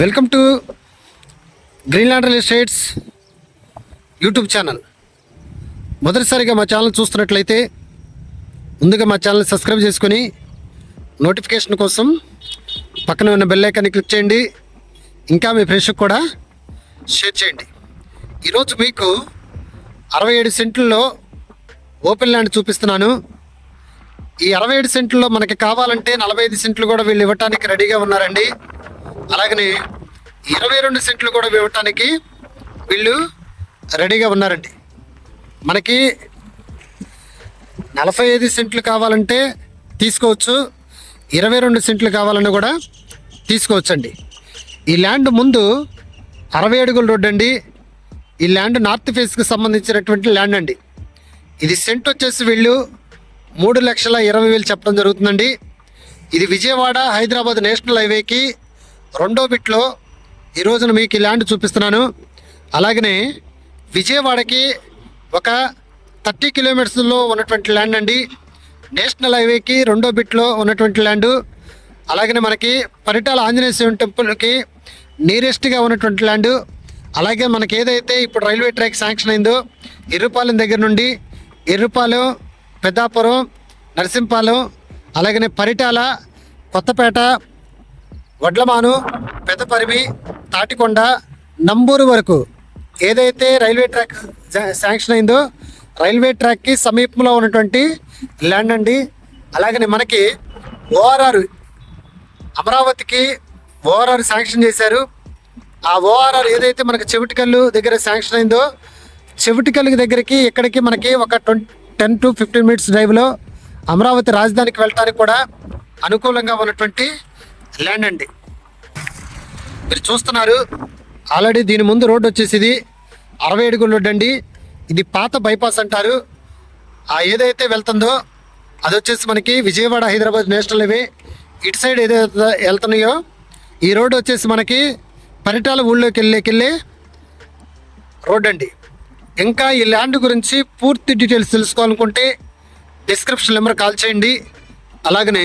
Welcome to Greenland real estates YouTube channel. మొదటిసారిగా మా channel చూస్తున్నట్లయితే ముందుగా మా ఛానల్ సబ్స్క్రైబ్ చేసుకొని నోటిఫికేషన్ కోసం పక్కన ఉన్న బెల్ ఐకాన్ని క్లిక్ చేయండి. ఇంకా మీ ఫ్రెండ్స్కి కూడా షేర్ చేయండి. ఈరోజు మీకు అరవై ఏడు సెంట్లలో ఓపెన్ ల్యాండ్ చూపిస్తున్నాను. ఈ అరవై ఏడు సెంట్లలో మనకి కావాలంటే నలభై ఐదు సెంట్లు కూడా వీళ్ళు ఇవ్వటానికి రెడీగా ఉన్నారండి. అలాగనే ఇరవై రెండు సెంట్లు కూడా ఇవ్వటానికి వీళ్ళు రెడీగా ఉన్నారండి. మనకి నలభై ఐదు సెంట్లు కావాలంటే తీసుకోవచ్చు. ఇరవై రెండు సెంట్లు కావాలని కూడా తీసుకోవచ్చండి. ఈ ల్యాండ్ ముందు అరవై అడుగుల రోడ్డు అండి. ఈ ల్యాండ్ నార్త్ ఫేస్కి సంబంధించినటువంటి ల్యాండ్ అండి. ఇది సెంట్ వచ్చేసి వీళ్ళు మూడు లక్షల ఇరవై వేలు చెప్పడం జరుగుతుందండి. ఇది విజయవాడ హైదరాబాద్ నేషనల్ హైవేకి రెండో బిట్లో ఈరోజున మీకు ఈ ల్యాండ్ చూపిస్తున్నాను. అలాగనే విజయవాడకి ఒక థర్టీ కిలోమీటర్స్లో ఉన్నటువంటి ల్యాండ్ అండి. నేషనల్ హైవేకి రెండో బిట్లో ఉన్నటువంటి ల్యాండు. అలాగనే మనకి పరిటాల ఆంజనేయ స్వామి టెంపుల్కి నియరెస్ట్గా ఉన్నటువంటి ల్యాండు. అలాగే మనకి ఏదైతే ఇప్పుడు రైల్వే ట్రాక్ శాంక్షన్ అయిందో ఎర్రుపాలెం దగ్గర నుండి ఎర్రుపాలెం పెద్దాపురం నరసింపాలెం అలాగనే పరిటాల కొత్తపేట వడ్లమాను పెదపరివి తాటికొండ నంబూరు వరకు ఏదైతే రైల్వే ట్రాక్ జా- శాంక్షన్ అయిందో రైల్వే ట్రాక్కి సమీపంలో ఉన్నటువంటి ల్యాండ్ అండి. అలాగనే మనకి ఓఆర్ఆర్ అమరావతికి ఓఆర్ఆర్ శాంక్షన్ చేశారు. ఆ ఓఆర్ఆర్ ఏదైతే మనకి చెవిటికల్లు దగ్గర శాంక్షన్ అయిందో చెవిటికల్లు దగ్గరికి ఇక్కడికి మనకి ఒక twenty ten to fifteen minutes డ్రైవ్లో అమరావతి రాజధానికి వెళ్ళటానికి కూడా అనుకూలంగా ఉన్నటువంటి ల్యాండ్ అండి. మీరు చూస్తున్నారు ఆల్రెడీ దీని ముందు రోడ్డు వచ్చేసి ఇది అరవై అడుగుల రోడ్డు అండి. ఇది పాత బైపాస్ అంటారు. ఆ ఏదైతే వెళ్తుందో అది వచ్చేసి మనకి విజయవాడ హైదరాబాద్ నేషనల్ హైవే. ఇటు సైడ్ ఏదైతే వెళ్తున్నాయో ఈ రోడ్డు వచ్చేసి మనకి పరిటాల ఊళ్ళోకి వెళ్ళేకెళ్ళే రోడ్ అండి. ఇంకా ఈ ల్యాండ్ గురించి పూర్తి డీటెయిల్స్ తెలుసుకోవాలనుకుంటే డిస్క్రిప్షన్ నెంబర్ కాల్ చేయండి. అలాగనే